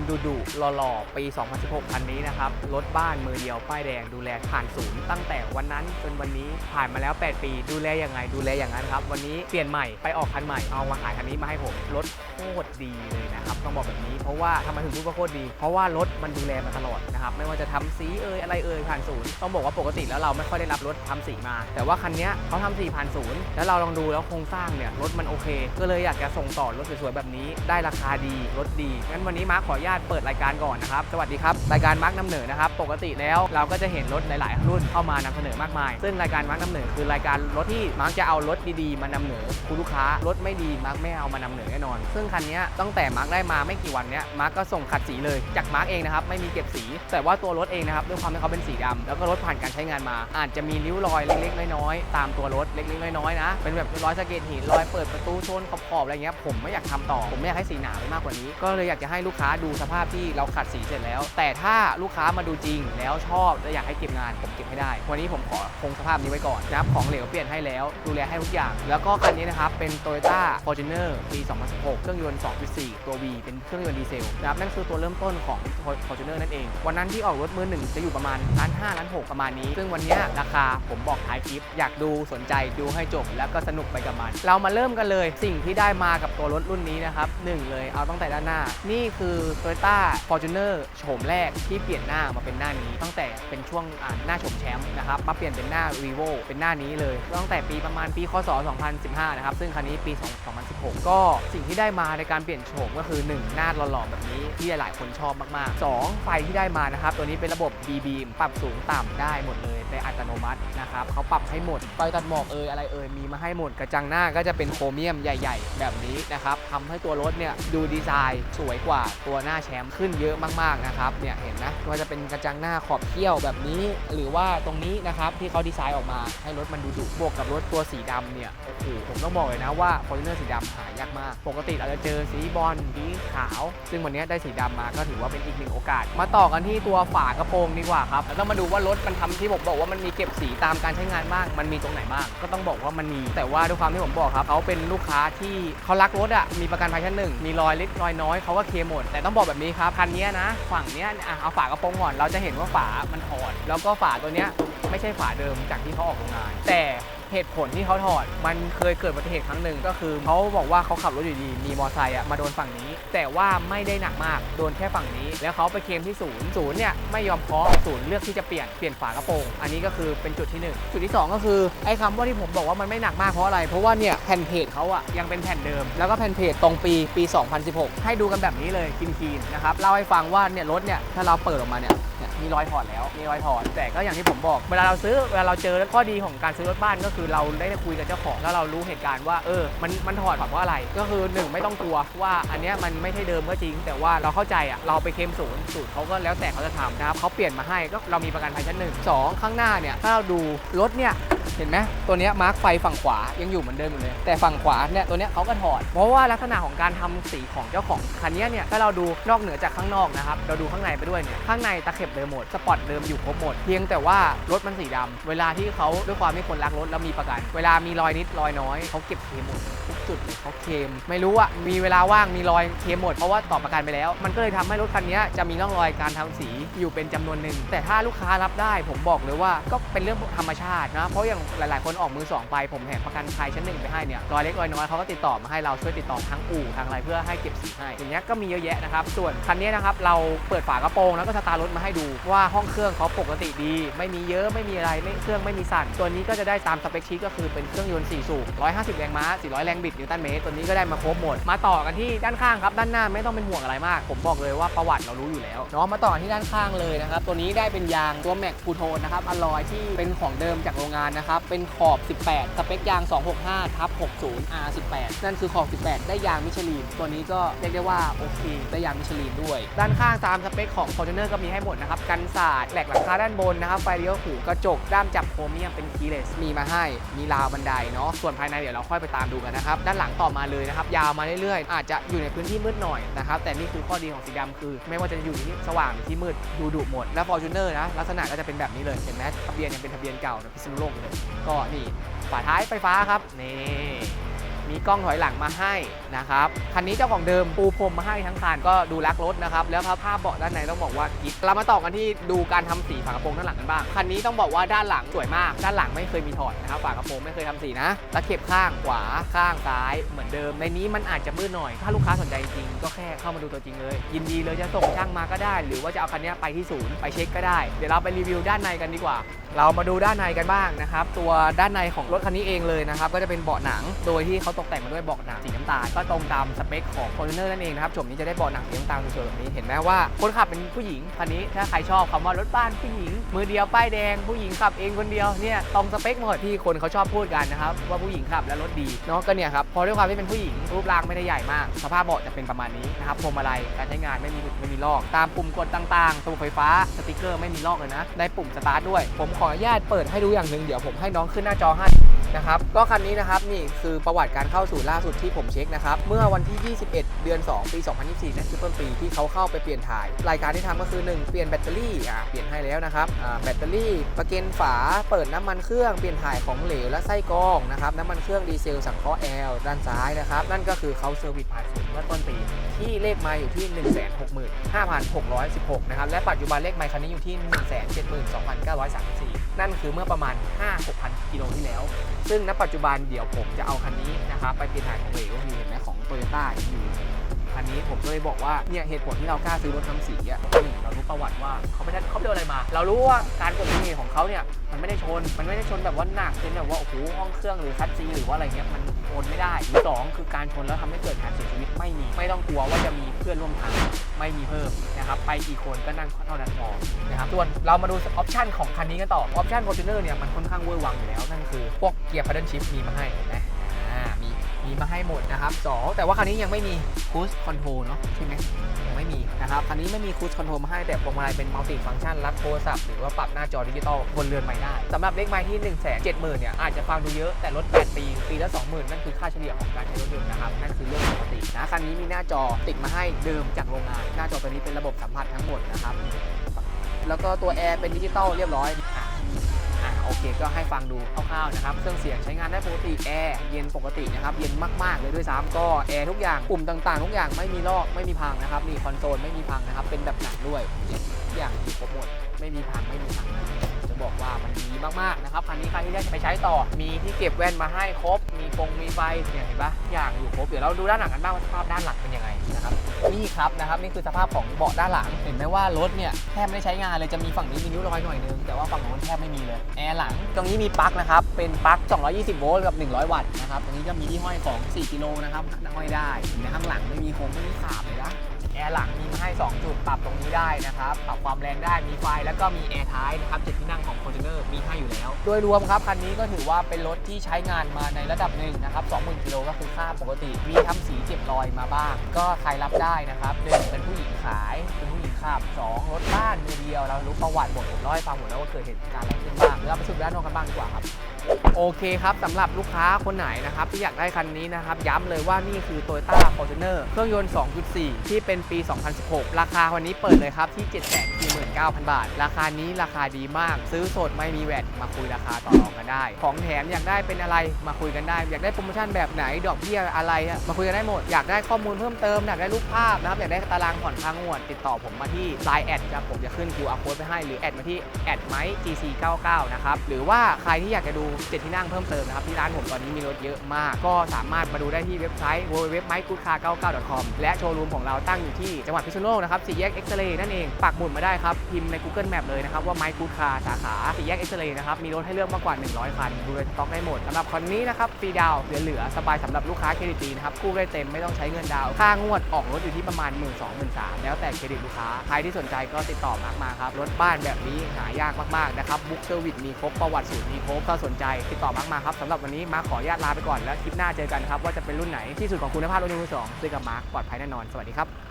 ดำดุดุหล่อๆ ปี 2016 คันนี้นะครับ รถบ้านมือเดียว ป้ายแดง ดูแลผ่านศูนย์ตั้งแต่วันนั้นจนวันนี้ผ่านมาแล้ว 8 ปี ดูแลยังไง ดูแลอย่างนั้นครับ วันนี้เปลี่ยนใหม่ไปออกคันใหม่เอามาขายคันนี้มาให้ผม รถโคตรดีเลยนะครับ ต้องบอกแบบนี้เพราะว่าทำไมถึงรู้ว่าโคตรดี เพราะว่ารถมันดูแลมาตลอดนะครับ ไม่ว่าจะทำสีเอ่ยอะไรเอ่ยผ่านศูนย์ต้องบอกว่าปกติแล้วเราไม่ค่อยได้รับรถทำสีมา แต่ว่าคันเนี้ยเขาทำสีผ่านศูนย์แล้วเราลองดูแล้วโครงสร้างเนี่ยรถมันโอเค ก็เลยอยากจะส่งต่อรถสวยๆแบบนี้ได้ราคาดีรถดีงั้นวันนี้มาขออนุญาตเปิดรายการก่อนนะครับ สวัสดีครับ รายการมาร์คนำเหนือนะครับ ปกติแล้วเราก็จะเห็นรถหลาย ๆ รุ่นเข้ามานำเสนอมากมาย ซึ่งรายการมาร์คนำเหนือคือรายการรถที่มาร์คจะเอารถดี ๆ มานำเหนือคุณลูกค้ารถไม่ดีมาร์คไม่เอามานำเหนือแน่นอน ซึ่งคันนี้ตั้งแต่มาร์คได้มาไม่กี่วันเนี้ยมาร์คก็ส่งขัดสีเลย จากมาร์คเองนะครับไม่มีเก็บสี แต่ว่าตัวรถเองนะครับด้วยความที่เขาเป็นสีดำแล้วก็รถผ่านการใช้งานมา อาจจะมีริ้วรอยเล็ก ๆ น้อย ๆ ตามตัวรถเล็ก ๆ น้อย ๆ นะ เป็นแบบรอยสะเก็ดหินรอยเปิดประตูชนขอบๆอะไรเงี้ยผมไม่อยากทำต่อผมไม่อยากให้สีหนาไปมากกว่านี้ ก็เลยอยากจะให้ลูกค้าดูสภาพที่เราขัดสีเสร็จแล้ว แต่ถ้าลูกค้ามาดูจริงแล้วชอบและอยากให้เก็บงานผมเก็บให้ได้ วันนี้ผมขอคงสภาพนี้ไว้ก่อนนะครับของเหลวเปลี่ยนให้แล้วดูแลให้ทุกอย่าง แล้วก็คันนี้นะครับเป็น Toyota Fortuner ปี 2016 เครื่องยนต์ 2.4 ตัว V เป็นเครื่องยนต์ดีเซลนะครับนั่นคือตัวเริ่มต้นของ Fortuner นั่นเอง วันนั้นที่ออกรถมือหนึ่งจะอยู่ประมาณล้านห้าล้านหกประมาณนี้ ซึ่งวันนี้ราคาผมบอกท้ายคลิป อยากดูสนใจดูให้จบแล้วก็สนุกไปกับมัน เรามาเริ่มกันเลย สิ่งที่ได้มากับตัวรถรุ่นนี้นะครับหนึ่งเลยเอาตั้งแต่ด้านหน้า นี่คือ Toyota Fortuner โฉมแรกที่เปลี่ยนหน้ามาเป็นหน้านี้ตั้งแต่เป็นช่วงหน้าโฉมแชมป์นะครับมาเปลี่ยนเป็นหน้า Vivo เป็นหน้านี้เลย ตั้งแต่ปีประมาณปีคศ 2015 นะครับ ซึ่งคันนี้ปี 2016 ก็สิ่งที่ได้มาในการเปลี่ยนโฉมก็คือ 1 หน้าหล่อๆแบบนี้ที่หลายๆคนชอบมากๆ 2 ไฟที่ได้มานะครับ ตัวนี้เป็นระบบ B beam ปรับสูงต่ำได้หมดเลย ในอัตโนมัตินะครับเขาปรับให้หมดไฟตัดหมอกเอยอะไรเอยมีมาให้หมดกระจังหน้าก็จะเป็นโครเมียมใหญ่ ๆ แบบนี้นะครับทำให้ตัวรถเนี่ยดูดีไซน์สวยกว่าตัวหน้าแชมป์ขึ้นเยอะมากๆนะครับเนี่ยเห็นนะว่าจะเป็นกระจังหน้าขอบเขี้ยวแบบนี้ หรือว่าตรงนี้นะครับที่เขาดีไซน์ออกมาให้รถมันดูดุบวกกับรถตัวสีดำเนี่ยโอ้โหผมต้องบอกเลยนะว่า Fortuner สีดำหายากมากปกติเราจะเจอสีบอลสีขาว ซึ่งวันนี้ได้สีดำมาก็ถือว่าเป็นอีกหนึ่งโอกาส มาต่อกันที่ตัวฝากระโปรงดีกว่าครับแล้วต้องมาดูว่ารถมันทำที่ผมบอกว่ามันมีเก็บสีตามการใช้งานบ้าง มันมีตรงไหนบ้าง ก็ต้องบอกว่ามันมี แต่ว่าด้วยความที่ผมบอกครับเขาเป็นลูกค้าที่เขารักรถอะ มีประกันภัยชั้นหนึ่ง มีรอยเล็กรอยน้อยเขาก็เคลมหมด แต่ต้องบอกแบบนี้ครับ คันนี้นะ ฝั่งเนี้ยอะเอาฝากระโปรงก่อน เราจะเห็นว่าฝา มันถอดแล้วก็ฝาตัวเนี้ยไม่ใช่ฝาเดิมจากที่เขาออกโรงงาน แต่ เหตุผลที่เขาถอด มันเคยเกิดอุบัติเหตุครั้งหนึ่งก็คือเขาบอกว่าเขาขับรถอยู่ดี มีมอเตอร์ไซค์อะมาโดนฝั่งนี้ แต่ว่าไม่ได้หนักมาก โดนแค่ฝั่งนี้ แล้วเขาไปเคลมที่ศูนย์ศูนย์เนี่ยไม่ยอมเคาะศูนย์เลือกที่จะเปลี่ยนเปลี่ยนฝากระโปรงอันนี้ก็คือเป็นจุดที่หนึ่งจุดที่สองก็คือไอ้คำว่าที่ผมบอกว่ามันไม่หนักมากเพราะอะไร เพราะว่าเนี่ยแผ่นเพจเขาอะยังเป็นแผ่นเดิม แล้วก็แผ่นเพจตรงปีปี 2016 ให้ดูกันแบบนี้เลยกินคีนๆนะครับเล่าให้ฟังว่าเนี่ยรถเนี่ยถ้าเราเปิดออกมาเนี่ย มีรอยถอดแล้ว มีรอยถอด แต่ก็อย่างที่ผมบอก เวลาเราซื้อ เวลาเราเจอข้อดีของการซื้อรถบ้านก็คือเราได้คุยกับเจ้าของแล้วเรารู้เหตุการณ์ว่า เออ มัน มันถอดเพราะอะไร ก็คือหนึ่งไม่ต้องกลัวว่าอันเนี้ยมันไม่ใช่เดิมก็จริง แต่ว่าเราเข้าใจอะ เราไปเคลมศูนย์ศูนย์เขาก็แล้วแต่เขาจะทำนะครับเขาเปลี่ยนมาให้ ก็เรามีประกันภัยชั้นหนึ่งสองข้างหน้าเนี่ย ถ้าเราดูรถเนี่ยเห็นไหมตัวเนี้ยมาร์คไฟฝั่งขวายังอยู่เหมือนเดิมอยู่เลย แต่ฝั่งขวาเนี่ยตัวเนี้ยเขาก็ถอด เพราะว่าลักษณะของการทำสีของเจ้าของคันนี้เนี่ยถ้าเราดูนอกเหนือจากข้างนอกนะครับเราดูข้างในไปด้วยเนี่ยข้างในตะเข็บเดิมหมด สปอตเดิมอยู่ครบหมด เพียงแต่ว่ารถมันสีดำเวลาที่เขาด้วยความที่คนรักรถแล้วมีประกัน เวลามีรอยนิดรอยน้อยเขาเก็บเคมหมดทุกจุดเขาเคลมไม่รู้อะมีเวลาว่างมีรอยเคลมหมดเพราะว่าต่อประกันไปแล้ว มันก็เลยทำให้รถคันนี้จะมีร่องรอยการทำสีอยู่เป็นจำนวนหนึ่งแต่ถ้าลูกค้ารับได้ ผมบอกเลยว่าก็เป็นเรื่องธรรมชาตินะเพราะอย่างหลาย ๆ คนออกมือสองไปผมแถมประกันภัยชั้นหนึ่งไปให้เนี่ยรอยเล็กรอยน้อยเขาก็ติดต่อมาให้เราช่วยติดต่อทั้งอู่ทางอะไรเพื่อให้เก็บสีให้อย่างเงี้ยก็มีเยอะแยะนะครับส่วนคันนี้นะครับเราเปิดฝากระโปรงแล้วก็สตาร์รถมาให้ดูว่าห้องเครื่องเขาปกติดี ไม่มีเยอะไม่มีอะไรไม่เครื่องไม่มีสั่นตัวนี้ก็จะได้ตามสเปคชีตก็คือเป็นเครื่องยนต์4สูบ150 แรงม้า 400 แรงบิดนิวตันเมตรตัวนี้ก็ได้มาครบหมด มาต่อกันที่ด้านข้างครับด้านหน้าไม่ต้องเป็นห่วงอะไรมาก ผมบอกเลยว่าประวัติเรารู้อยู่แล้วเนาะมาต่อกันที่ด้านข้างเลยนะครับตัวนี้ได้เป็นยางตัวแม็กคูโทนนะครับอลลอยที่เป็นของเดิมจากโรงงานนะครับเป็นขอบ 18 สเปคยาง 265ทับ60 R18 นั่นคือขอบ 18 ได้ยางมิชลินตัวนี้ก็เรียกได้ว่าโอเคได้ยางมิชลินด้วย ด้านข้างตามสเปคของ Fortuner ก็มีให้หมดนะครับกันสาดแหลกหลังคาด้านบนนะครับไฟเลี้ยวหูกระจกด้ามจับโครเมียมเป็นคีเลสมีมาให้ มีราวบันไดเนาะส่วนภายในเดี๋ยวเราค่อยไปตามดูกันนะครับด้านหลังต่อมาเลยนะครับยาวมาเรื่อยๆ อาจจะอยู่ในพื้นที่มืดหน่อยนะครับแต่นี่คือข้อดีของสีดำคือ ไม่ว่าจะอยู่ที่สว่างหรือที่มืดดูดุหมดและ Fortuner นะลักษณะก็จะเป็นแบบนี้เลยเห็นไหมทะเบียนยังเป็นทะเบียนเก่านะพิษณุโลกเลยก็นี่ฝาท้ายไฟฟ้าครับนี่ กล้องถอยหลังมาให้นะครับคันนี้เจ้าของเดิมปูพรมมาให้ทั้งคันก็ดูรักรถนะครับแล้วภาพเบาะด้านในต้องบอกว่ากิ๊กเรามาต่อกันที่ดูการทำสีฝากระโปรงด้านหลังกันบ้างคันนี้ต้องบอกว่าด้านหลังสวยมาก ด้านหลังไม่เคยมีถอดนะครับฝากระโปรงไม่เคยทำสีนะตะเข็บข้างขวาข้างซ้ายเหมือนเดิม ในนี้มันอาจจะมืดหน่อย ถ้าลูกค้าสนใจจริง เข้ามาดูตัวจริงเลย ยินดีเลยจะส่งช่างมาก็ได้ หรือว่าจะเอาคันนี้ไปที่ศูนย์ไปเช็คก็ได้ เดี๋ยวเราไปรีวิวด้านในกันดีกว่า เรามาดูด้านในกันบ้างนะครับ ตัวด้านในของรถคันนี้เองเลยนะครับ ก็จะเป็นเบาะหนัง โดยที่เขาตกแต่งมาด้วยเบาะหนังสีน้ำตาล ก็ตรงตามสเปคของ f o r t u n e r นั่นเองนะครับโฉมนี้จะได้เบาะหนังสีน้ำตาลสวยๆแบบนี้ เห็นไหมว่าคนขับเป็นผู้หญิงคันนี้ ถ้าใครชอบคำว่ารถบ้านผู้หญิง มือเดียวป้ายแดง ผู้หญิงขับเองคนเดียว เนี่ยตรงสเปคหมดที่คนเขาชอบพูดกันนะครับว่าผู้หญิงขับและรถดีเนาะก็เนี่ยครับพอด้วยความที่เป็นผู้หญิงรูปร่างไม่ได้ใหญ่มาก สภาพเบาะจะเป็นประมาณนี้นะครับพวงมาลัยการใช้งานไม่มีหลุดไม่มีลอก ตามปุ่มกดต่างๆตัวไฟฟ้าสติกเกอร์ไม่มีลอกเลยนะได้ปุ่มสตาร์ทด้วย ผมขออนุญาตเปิดให้ดูอย่างหนึ่งเดี๋ยวผมให้น้องขึ้นหน้าจอให้นะครับก็คันนี้นะครับนี่คือประวัติการเข้าสู่ล่าสุดที่ผมเช็คนะครับเมื่อวันที่ 21 เดือน 2 ปี 2024นั่นคือต้นปีที่เขาเข้าไปเปลี่ยนถ่าย รายการที่ทำก็คือ 1 เปลี่ยนแบตเตอรี่อ่าเปลี่ยนให้แล้วนะครับอ่าแบตเตอรี่ประเกนฝาเปิดน้ำมันเครื่องเปลี่ยนถ่ายของเหลวและไส้กรองนะครับน้ำมันเครื่องดีเซลสังเคราะห์แอลด้านซ้ายนะครับนั่นก็คือเขาเซอร์วิสผ่าน เมื่อต้นปีที่เลขไมาอยู่ที่ 165,616 นะครับ และปัจจุบันเลขไมค์คันนี้อยู่ที่ 172,934 นั่นคือเมื่อประมาณ 5-6,000 กิโลที่แล้ว ซึ่งณปัจจุบันเดี๋ยวผมจะเอาคันนี้นะครับไปเปลี่ยนถ่ายของเหลวคือเห็นไหมของโตโยต้าอยู่ คันนี้ผมก็เลยบอกว่าเนี่ยเหตุผลที่เรากล้าซื้อรถทำสีอะหนึ่งเรารู้ประวัติว่าเขาไม่ได้เขาไปโดนอะไรมา เรารู้ว่าการเกิดอุบัติเหตุของเขาเนี่ยมันไม่ได้ชน มันไม่ได้ชนแบบว่าหนักจนแบบว่าโอ้โหห้องเครื่องหรือคัสซีหรือว่าอะไรเงี้ยมันชนไม่ได้หรือสองคือการชนแล้วทำให้เกิดการเสียชีวิตไม่มี ไม่ต้องกลัวว่าจะมีเพื่อนร่วมทางไม่มีเพิ่มนะครับไปกี่คนก็นั่งเท่านั้นพอนะครับส่วนเรามาดูออปชันของคันนี้กันต่อออปชัน Fortuner เนี่ยมันค่อนข้างเวอร์วังอยู่แล้วนั่นคือพวกเกียร์ paddle shift มีมาให้นไห มีมาให้หมดนะครับสองแต่ว่าคันนี้ยังไม่มี cruise control เนาะใช่ไหมยังไม่มีนะครับคันนี้ไม่มี cruise control มาให้แต่พวงมาลัยเป็น multi function รับโทรศัพท์หรือว่าปรับหน้าจอดิจิตอลบนเรือนใหม่ได้สำหรับเลขไม้ที่ 1 7 0 0 0 0เนี่ยอาจจะฟังดูเยอะแต่รถ 8 ปี ปีละ 20,000 นั่นคือค่าเฉลี่ยของการใช้รถยนต์นะครับนั่นคือเรื่องปกตินะคันนี้มีหน้าจอติดมาให้เดิมจากโรงงานหน้าจอตัวนี้เป็นระบบสัมผัสทั้งหมดนะครับแล้วก็ตัวแอร์เป็นดิจิตอลเรียบร้อยอะ โอเค ก็ให้ฟังดูคร่าวๆนะครับเครื่องเสียงใช้งานได้ปกติแอร์เย็นปกตินะครับเย็นมากๆเลยด้วยซ้ำก็แอร์ทุกอย่างปุ่มต่างๆ ทุกอย่างไม่มีลอกไม่มีพังนะครับนี่คอนโซลไม่มีพังนะครับเป็นแบบหนังด้วยทุกอย่างอยู่ครบหมดไม่มีพังไม่มีพังจะบอกว่ามันดีมากๆ นะครับคันนี้ใครที่ได้ไปใช้ต่อ มีที่เก็บแว่นมาให้ครบ มีฟงมีไฟเนี่ยเห็นปะอย่างอยู่ครบ เดี๋ยวเราดูด้านหลังกันบ้างว่าสภาพด้านหลังเป็นยังไงนะครับ นี่ครับนะครับนี่คือสภาพของเบาะด้านหลัง เห็นไหมว่ารถเนี่ยแทบไม่ได้ใช้งานเลย จะมีฝั่งนี้มีนิ้วรอยหน่อยนึง แต่ว่าฝั่งโน้นแทบไม่มีเลย แอร์หลัง ตรงนี้มีปลั๊กนะครับ เป็นปลั๊ก 220 โวลต์กับ 100 วัตต์นะครับ ตรงนี้ก็มีที่ห้อยของ 4 กิโลนะครับห้อยได้เห็นไหมข้างหลังไม่มีโค้งไม่มีขาบเลยนะ ปรับตรงนี้ได้นะครับ ปรับความแรงได้ มีไฟแล้วก็มีแอร์ท้ายนะครับเจ็ดที่นั่งของ f o r t u n e r มีให้อยู่แล้ว โดยรวมครับคันนี้ก็ถือว่าเป็นรถที่ใช้งานมาในระดับหนึ่งนะครับ20,000กิโลก็คือค่าปกติ มีทำสีเจ็บรอยมาบ้าง ก็ใครรับได้นะครับหนึ่งเป็นผู้หญิงขาย เป็นผู้หญิงขับสองรถบ้านมือเดียวเรารู้ประวัติหมดผมเล่าให้ฟังหมดแล้วว่าเกิดเหตุการณ์อะไรขึ้นบ้างเดี๋ยวเราไปชมด้านนอกกันบ้างดีกว่าครับโอเคครับสำหรับลูกค้าคนไหนนะครับที่อยากได้คันนี้นะครับ ย้ำเลยว่านี่คือ Toyota Fortuner เครื่องยนต์ 2.4 ที่เป็นปี 2016 ราคาวันนี้เปิดเลยครับที่ 749,000 บาท ราคานี้ราคาดีมาก ซื้อสดไม่มีแวดมาคุยราคาต่อรองกันได้ ของแถมอยากได้เป็นอะไรมาคุยกันได้ อยากได้โปรโมชั่นแบบไหนดอกเบี้ยอะไร มาคุยกันได้หมด อยากได้ข้อมูลเพิ่มเติมอยากได้รูปภาพนะครับอยากได้ตารางผ่อนทางงวดติดต่อผมมาที่ Line แอดครับผมจะขึ้น QR code ไปให้หรือแอดมาที่แอดไมค์ GC99 นะครับหรือว่าใครที่อยากจะดูเจ็ดที่นั่งเพิ่มเติมนะครับที่ร้านผมตอนนี้มีรถเยอะมาก ก็สามารถมาดูได้ที่เว็บไซต์ www.mygoodcar99.com และโชว์รูมของเราตั้งอยู่ที่จังหวัดพิษณุโลกนะครับสี่แยกเอ็กซเรย์นั่นเองปักหมุดมาได้ครับพิมพ์ใน Google Map เลยนะครับว่า My Good Car สาขาสี่แยกเอ็กซเรย์นะครับมีรถให้เลือกมากกว่า 100 คันดูเลยสต็อกได้หมดสำหรับคันนี้นะครับฟรีดาวเหลือๆสบายสำหรับลูกค้าเครดิตดีนะครับกู้ได้เต็มไม่ต้องใช้เงินดาวค่างวดออกรถอยู่ที่ประมาณ 1 2 0 0 0 0แล้วแต่เครดิตลูกค้าใครที่สนใจก็ติดต่อมากมาครับรถบ้านแบบนี้หายากมากๆนะครับบุ๊กเซอร์วิสมีครบประวัติสูตรมีครบถ้าสนใจติดต่อมาร์กมาครับสำหรับวันนี้มาร์คขออนุญาตลาไปก่อนแล้วคลิปหน้าเจอกันครับว่าจะเป็นรุ่นไหนที่สุดของคุณภาพรถยนต์มือสองซื้อกับมาร์คปลอดภัยแน่นอนสวัสดีครับ